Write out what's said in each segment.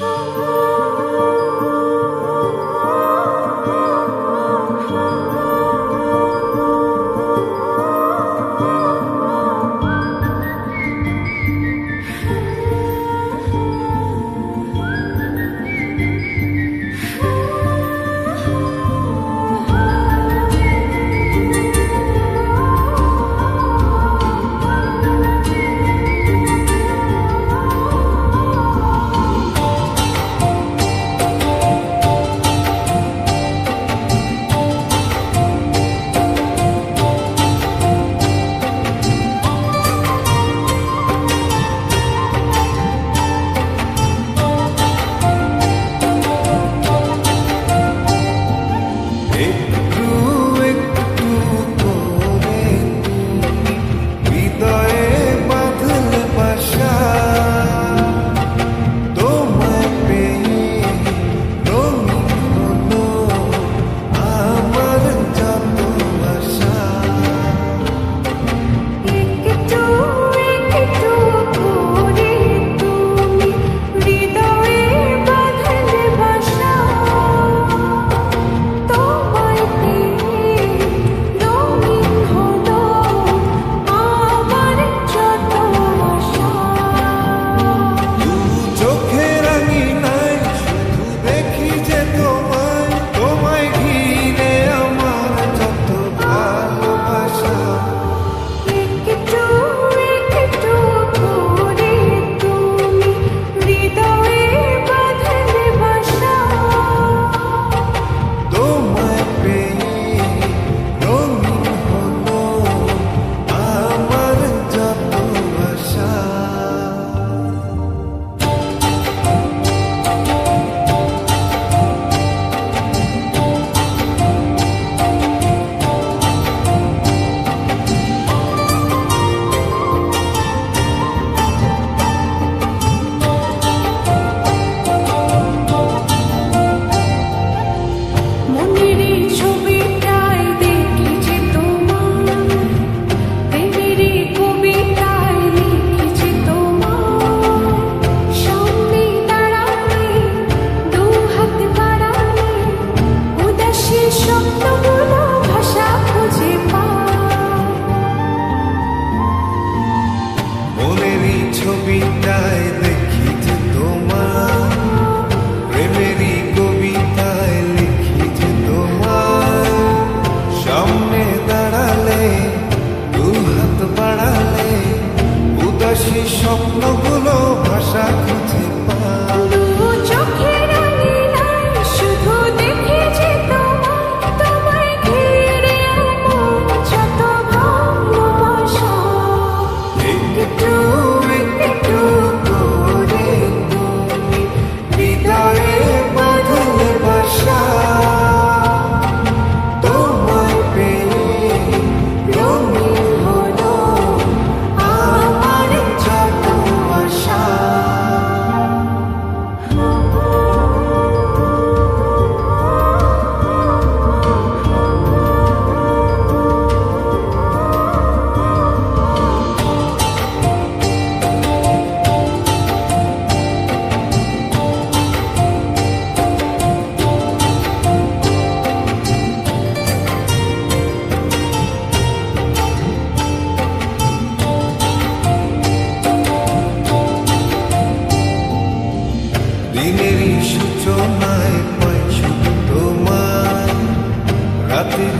Oh উদাসী স্বপ্নগুলো ভাষা খুঁজে পায়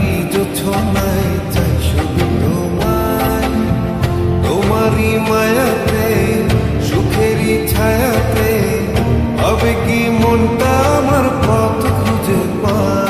তোমায় চাই শুধু তোমায় তোমারই মায়াতে সুখেরই ছায়াতে হবে কি মনটা আমার পথ খুঁজে পায়?